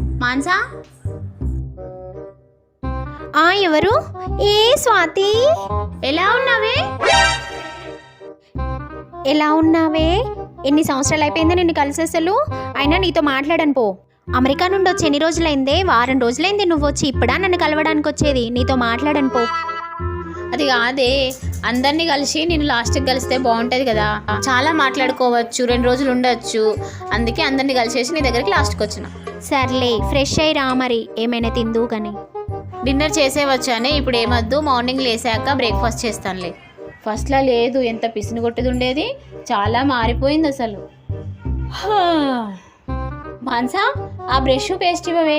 మాన్సా? ఆ ఎవరు? ఏ స్వాతి? ఎలా ఉన్నావే? ఎలా ఉన్నావే? ఎన్ని సంవత్సరాలు అయిపోయిందో నిన్ను కలిసి అసలు. అయినా నీతో మాట్లాడను పో. అమెరికా నుండి వచ్చి ఎన్ని రోజులైందే? వారం రోజులైంది నువ్వు వచ్చి. ఇప్పుడా నన్ను కలవడానికి వచ్చేది నీతో మాట్లాడను పో. అది కాదే. అందరినీ కలిసి నేను లాస్ట్కి కలిస్తే బాగుంటుంది కదా. చాలా మాట్లాడుకోవచ్చు రెండు రోజులు ఉండొచ్చు. అందుకే అందరినీ కలిసేసి నీ దగ్గరికి లాస్ట్కి వచ్చిన. సర్లే ఫ్రెష్ అయ్యి రా మరి ఏమైనా తిందు కానీ డిన్నర్ చేసే వచ్చానే ఇప్పుడు ఏమొద్దు మార్నింగ్ లేసాక బ్రేక్ఫాస్ట్ చేస్తానులే. ఫస్ట్లా లేదు ఎంత పిసిని కొట్టేది ఉండేది చాలా మారిపోయింది అసలు. మాన్సా ఆ బ్రష్ పేస్ట్ ఇవ్వవే.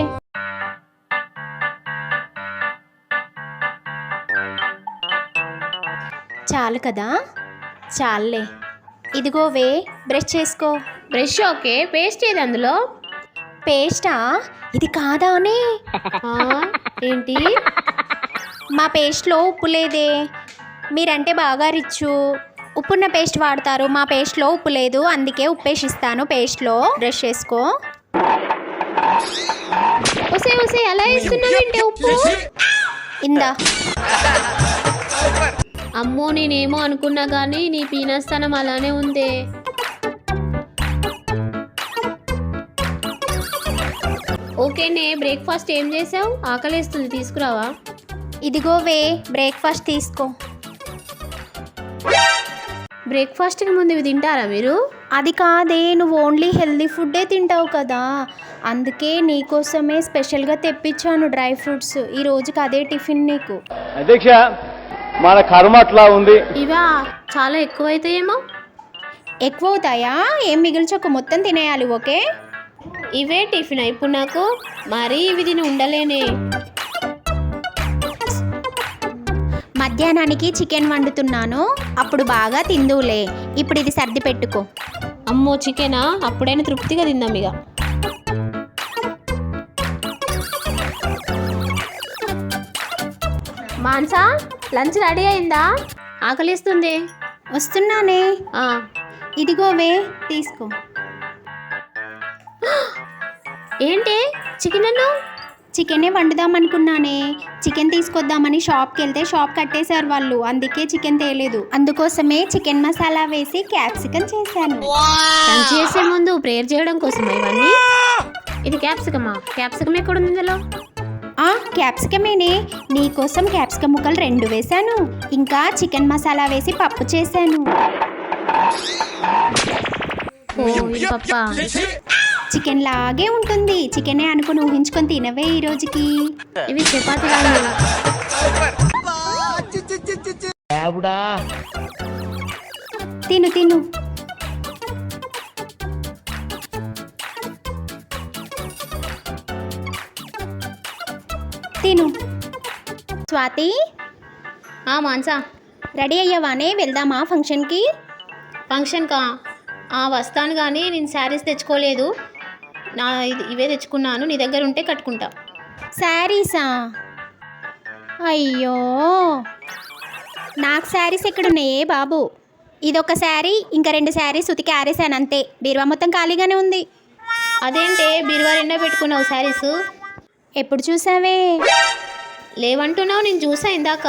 చాలు కదా? చాలులే. ఇదిగోవే బ్రష్ చేసుకో. బ్రష్ ఓకే పేస్ట్ ఏది అందులో? పేస్టా? ఇది కాదా అని? ఆ, ఏంటి? మా పేస్ట్లో ఉప్పు లేదే. మీరంటే బాగా రిచ్చు. ఉప్పున్న పేస్ట్ వాడతారు మా పేస్ట్లో ఉప్పు లేదు. అందుకే ఉప్పేసి ఇస్తాను పేస్ట్లో. బ్రష్ చేసుకో. ఒసే ఒసే అలా ఇస్తున్నావేంటి ఉప్పు? ఇందా. అమ్మో నేనేమో అనుకున్నా కానీ నీ పీనస్థానం అలానే ఉందే. ఓకేనే బ్రేక్ఫాస్ట్ ఏం చేసావు? ఆకలేస్తుంది తీసుకురావా? ఇదిగోవే బ్రేక్ఫాస్ట్ తీసుకో. బ్రేక్ఫాస్ట్కి ముందు ఇవి తింటారా మీరు? అది కాదే నువ్వు ఓన్లీ హెల్దీ ఫుడ్డే తింటావు కదా. అందుకే నీకోసమే స్పెషల్గా తెప్పించాను డ్రై ఫ్రూట్స్. ఈ రోజుకి అదే టిఫిన్ నీకు. అధ్యక్ష మన కర్మ అట్లా ఉంది. ఇవా చాలా ఎక్కువైతాయేమో? ఎక్కువ అవుతాయా ఏం మిగిల్చొక్క మొత్తం తినేయాలి ఓకే? ఇవే టిఫిన్ ఇప్పుడు నాకు మరీ ఇవి తిని ఉండలేనే. మధ్యాహ్నానికి చికెన్ వండుతున్నాను అప్పుడు బాగా తిందువులే. ఇప్పుడు ఇది సర్ది పెట్టుకో. అమ్మో చికెనా? అప్పుడైనా తృప్తిగా తిందాం ఇక మాన్సా? లంచ్ రెడీ అయిందా? ఆకలిస్తుంది. వస్తున్నానే. ఇదిగోవే తీసుకో. ఏంటి? చికెన్ అన్ను చికెనే వండుదాం అనుకున్నానే చికెన్ తీసుకొద్దామని షాప్కి వెళ్తే షాప్ కట్టేశారు వాళ్ళు. అందుకే చికెన్ తేలేదు. అందుకోసమే చికెన్ మసాలా వేసి క్యాప్సికం చేశాను. చేసే ముందు ప్రేయర్ చేయడం కోసం ఇవన్నీ? ఇది క్యాప్సికమా? క్యాప్సికం ఎక్కడ ఉంది ఇందులో? క్యాప్సికమేనే. నీకోసం క్యాప్సికం ముక్కలు రెండు వేశాను. ఇంకా చికెన్ మసాలా వేసి పప్పు చేశాను. చికెన్ లాగే ఉంటుంది. చికెనే అనుకుని ఊహించుకొని తినవే ఈ రోజుకి. ఇవి చపాతీ తిను తిను. తిను స్వాతి? ఆ మాన్సా. రెడీ అయ్యావానే వెళ్దామా ఫంక్షన్కి? ఫంక్షన్కా? ఆ, వస్తాను కానీ నేను శారీస్ తెచ్చుకోలేదు. నా ఇది ఇవే తెచ్చుకున్నాను. నీ దగ్గర ఉంటే కట్టుకుంటా. శారీసా? అయ్యో! నాకు శారీస్ ఎక్కడున్నాయే బాబు? ఇదొక శారీ ఇంకా రెండు శారీస్ ఉతికి ఆరేసాను అంతే. బీరువా మొత్తం ఖాళీగానే ఉంది. అదేంటే బీరువా రెండో పెట్టుకున్నావు శారీస్? ఎప్పుడు చూసావే? లేవంటున్నావు నేను చూసా ఇందాక.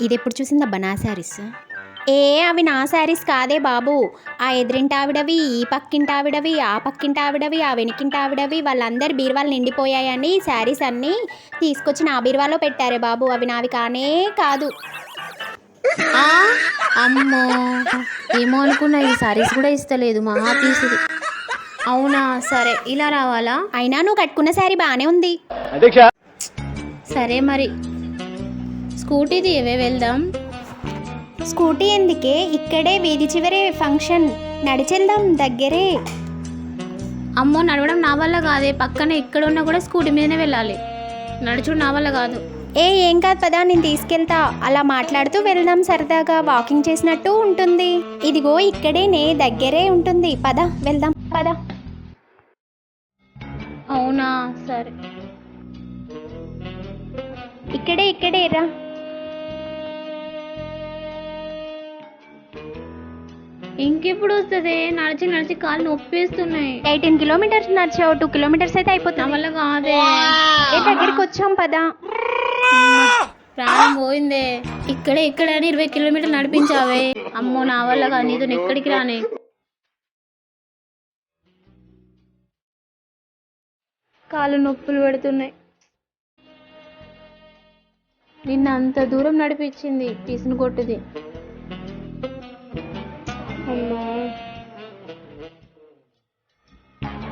ఇది ఎప్పుడు చూసిందబ్బా నా శారీస్? ఏ అవి నా శారీస్ కాదే బాబు. ఆ ఎదురింటి ఆవిడవి ఈ పక్కింటి ఆవిడవి ఆ పక్కింటి ఆవిడవి ఆ వెనుకింటి ఆవిడవి వాళ్ళందరి బీరువాలు నిండిపోయాయని ఈ శారీస్ అన్నీ తీసుకొచ్చి నా బీరువాలో పెట్టారే బాబు. అవి నావి కానే కాదు. అమ్మో. ఏమో అనుకున్నా ఈ శారీస్ కూడా ఇస్తలేదు. మహా పీసుది అవునా? సరే ఇలా రావాలా? అయినా నువ్వు కట్టుకున్న శారీ బాగానే ఉంది. అధ్యక్ష! సరే మరి. స్కూటీది ఏవే వెళ్దాం. స్కూటీ ఎందుకే? ఇక్కడే వీధి చివరే ఫంక్షన్. నడిచెళ్దాం దగ్గరే. అమ్మో నడవడం నా వల్ల కాదే. పక్కన ఎక్కడ ఉన్నా కూడా స్కూటీ మీదనే వెళ్ళాలి. నడుచుడు నా వల్ల కాదు. ఏ ఏం కాదు పదా నేను తీసుకెళ్తా. అలా మాట్లాడుతూ వెళ్దాం సరదాగా. వాకింగ్ చేసినట్టు ఉంటుంది. ఇదిగో ఇక్కడేనే దగ్గరే ఉంటుంది. పద వెళ్దాం. పద. అవునా? సరే. ఇక్కడే ఇక్కడే రా. ఇంకెప్పుడు వస్తుంది? నడిచి నడిచి కాళ్ళు నొప్పేస్తున్నాయి. ఎయిటీన్ కిలోమీటర్స్ నడిచావు? టూ కిలోమీటర్స్ అయితే అయిపోతుంది. వల్ల కాదే. దగ్గరికి వచ్చాం పదా. ప్రాణం పోయిందే. ఇక్కడే ఇక్కడ ఇరవై కిలోమీటర్లు నడిపించావే. అమ్మో నా వల్ల కాదు. నీతో ఎక్కడికి రానే? కాళ్ళు నొప్పులు పెడుతున్నాయి. నిన్న అంత దూరం నడిపించింది పిసిని కొట్టుది.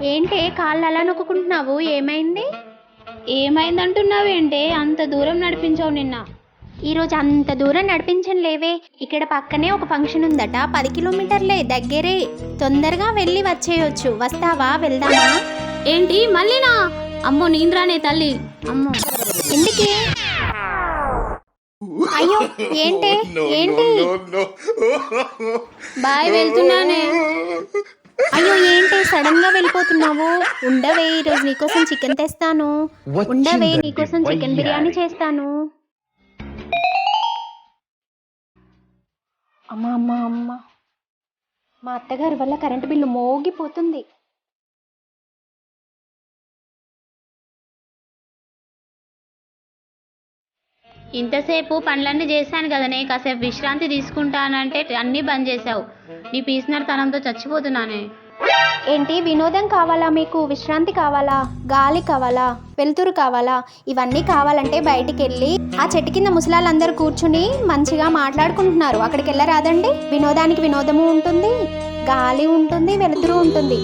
ఏంటి కాళ్ళు అలా నొక్కుంటున్నావు ఏమైంది? ఏమైందంటున్నావేంటే? అంత దూరం నడిపించావు నిన్న. ఈరోజు అంత దూరం నడిపించను లేవే. ఇక్కడ పక్కనే ఒక ఫంక్షన్ ఉందట. పది కిలోమీటర్లే దగ్గరే. తొందరగా వెళ్ళి వచ్చేయొచ్చు. వస్తావా? వెళ్దామా? ఏంటి? మళ్ళీనా? అమ్మో నేను రానే తల్లి. అమ్మో. ఎందుకే? అయ్యో ఏంటి? ఏంటి? బాయ్ వెళ్తున్నానే. అయ్యో ఏంటి? సడన్గా వెళ్ళిపోతున్నావు? ఉండవే ఈరోజు నీకోసం చికెన్ తెస్తాను. ఉండవే నీకోసం చికెన్ బిర్యానీ చేస్తాను. అమ్మా అమ్మా అమ్మా. మా అత్తగారి వల్ల కరెంటు బిల్లు మోగిపోతుంది. ఇంతసేపు పనులన్నీ చేశాను కదనే కాసేపు విశ్రాంతి తీసుకుంటానంటే అన్నీ బంద్ చేసావు నీ పీసినర్ తనంతో చచ్చిపోతున్నానే. ఏంటి వినోదం కావాలా మీకు? విశ్రాంతి కావాలా? గాలి కావాలా? వెలుతురు కావాలా? ఇవన్నీ కావాలంటే బయటికి వెళ్ళి ఆ చెట్టు కింద ముసలాళ్ళందరూ కూర్చుని మంచిగా మాట్లాడుకుంటున్నారు. అక్కడికి వెళ్ళరాదండి వినోదానికి వినోదము ఉంటుంది గాలి ఉంటుంది వెలుతురు ఉంటుంది?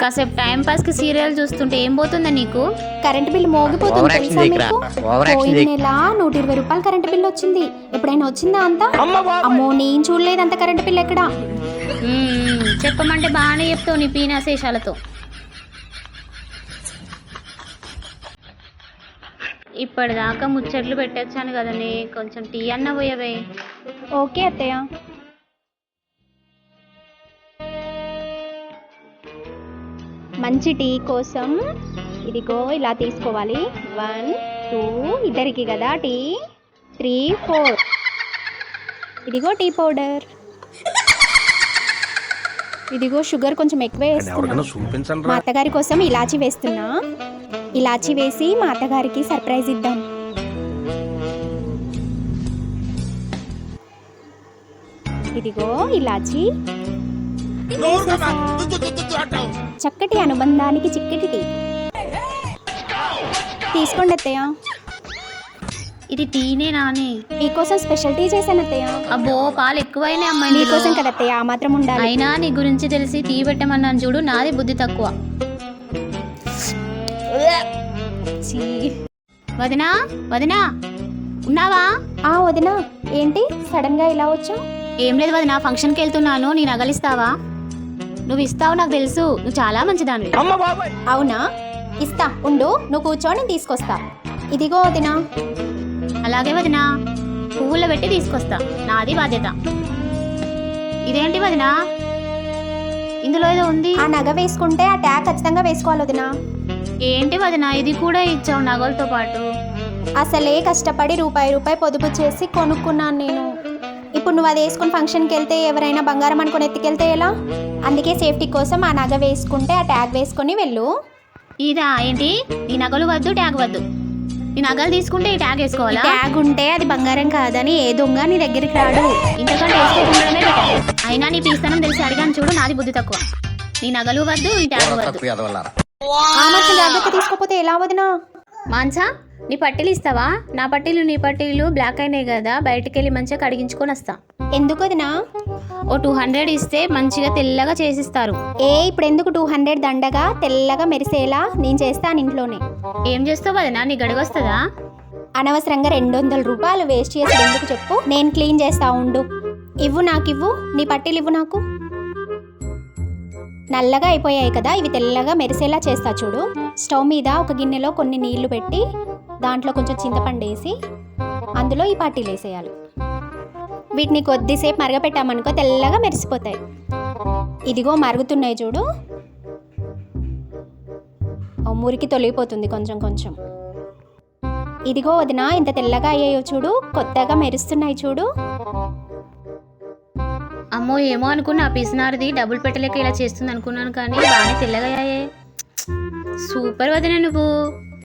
కాసేపు టైం పాస్కి సీరియల్ చూస్తుంటే ఏం పోతుందా నీకు? కరెంట్ బిల్ మోగిపోతుంది తెలుసా. మీకు? ఓవర్ యాక్షన్ పోయిన. నెల నూట ఇరవై రూపాయలు కరెంట్ బిల్ వచ్చింది. ఎప్పుడైనా వచ్చిందా అంత? అమ్మో నేను చూడలేదు అంత కరెంట్ బిల్ ఎక్కడ? చెప్పమంటే బాగానే చెప్తావు నీ పీనాశేషాలతో ఇప్పటిదాకా ముచ్చట్లు పెట్టొచ్చాను కదనే కొంచెం టీ అన్న పోయవే. ఓకే అత్తయ్య. మంచి టీ కోసం ఇదిగో ఇలా తీసుకోవాలి వన్ టూ ఇద్దరికి కదా టీ త్రీ ఫోర్ ఇదిగో టీ పౌడర్ ఇదిగో షుగర్ కొంచెం ఎక్కువే వేస్తున్నా మా అత్తగారి కోసం ఇలాచీ వేస్తున్నా ఇలాచీ వేసి మా అత్తగారికి సర్ప్రైజ్ ఇద్దాం ఇదిగో ఇలాచీ. చక్కటి అనుబంధానికి చిక్కటి టీ. తీసుకోండి అత్తయ్య. ఇది టీనే నానే. మీకోసం స్పెషల్ టీ చేశాను అత్తయ్య. అబ్బో పాలు ఎక్కువైనా అమ్మాయి మీకోసం కదా అత్తయ్య ఆ మాత్రం ఉండాలి. అయినా నీ గురించి తెలిసి టీ పెట్టమన్నాను చూడు నాది బుద్ధి తక్కువ. ఛీ. వదినా వదినా ఉన్నావా? ఆ వదినా ఏంటి? సడన్గా ఇలా వచ్చావు? ఏం లేదు వదినా ఫంక్షన్కి వెళ్తున్నాను నీ నగలిస్తావా నువ్వు ఇస్తావు నాకు తెలుసు. నువ్వు చాలా మంచిదానివి. అవునా? ఇస్తా ఉండు. నువ్వు కూర్చొని తీసుకొస్తా. ఇదిగో వదినా. అలాగే వదినా. పువ్వుల్లో పెట్టి తీసుకొస్తా. నాది బాధ్యత. ఇదేంటి వదినా? ఇందులో ఏదో ఉంది? ఆ నగ వేసుకుంటే ఆ ట్యాగ్ ఖచ్చితంగా వేసుకోవాలి వదినా. ఏంటి వదినా? ఇది కూడా ఇచ్చావు నగలతో పాటు. అసలే కష్టపడి రూపాయి రూపాయి పొదుపు చేసి కొనుక్కున్నాను నేను. ఇప్పుడు నువ్వు అది వేసుకుని ఫంక్షన్కి వెళ్తే ఎవరైనా బంగారం అనుకుని ఎత్తుకెళ్తే ఎలా? అందుకే సేఫ్టీ కోసం ఆ నగ వేసుకుంటే ఆ ట్యాగ్ వేసుకొని వెళ్ళు. ఇదా ఏంటి? నీ నగలు వద్దు ట్యాగ్ వద్దు. నీ నగలు తీసుకుంటే ఈ ట్యాగ్ ఈ వేసుకోవాలా ట్యాగ్ ఉంటే అది బంగారం కాదని ఏ దొంగ నీ దగ్గరికి రాడు. ఇంతకంటే వేసుకోకుండానే better. అయినా నీ పీస్తానం తెలిసి అడిగాను చూడు నాది బుద్ధి తక్కువ. నీ నగలు వద్దు ఈ ట్యాగ్ వద్దు. జాగ్రత్త తీసుకోపోతే ఎలా వదినా? మాన్సా నీ పట్టీలు ఇస్తావా? నా పట్టీలు నీ పట్టీలు బ్లాక్ అయినాయి కదా బయటికి వెళ్ళి మంచిగా కడిగించుకొని వస్తా. ఎందుకు వదినా ఓ టూ హండ్రెడ్ ఇస్తే మంచిగా తెల్లగా చేసిస్తారు. ఏ ఇప్పుడు ఎందుకు టూ హండ్రెడ్ దండగా? తెల్లగా మెరిసేలా నేను చేస్తాను ఇంట్లోనే. ఏం చేస్తావు వదినా? నీ గడుగు వస్తుందా అనవసరంగా రెండు వందల రూపాయలు వేస్ట్ చేసి ఎందుకు చెప్పు? నేను క్లీన్ చేస్తా ఉండు. ఇవ్వు నాకు ఇవ్వు నీ పట్టీలు ఇవ్వు నాకు. నల్లగా అయిపోయాయి కదా ఇవి తెల్లగా మెరిసేలా చేస్తా చూడు. స్టవ్ మీద ఒక గిన్నెలో కొన్ని నీళ్ళు పెట్టి దాంట్లో కొంచెం చింతపండు వేసి అందులో ఈ పట్టీలు వేసేయాలి వీటిని కొద్దిసేపు మరగపెట్టామనుకో తెల్లగా మెరిసిపోతాయి. ఇదిగో మరుగుతున్నాయి చూడు. మురికి తొలగిపోతుంది కొంచెం కొంచెం. ఇదిగో వదిన ఇంత తెల్లగా అయ్యాయో చూడు కొత్తగా మెరుస్తున్నాయి చూడు. అమ్మో ఏమో అనుకున్నా ఆ పిసినారిది డబ్బులు పెట్టలేక ఇలా చేస్తుంది అనుకున్నాను కానీ బాగానే తెల్లగా అయ్యాయే. సూపర్ వదిన నువ్వు.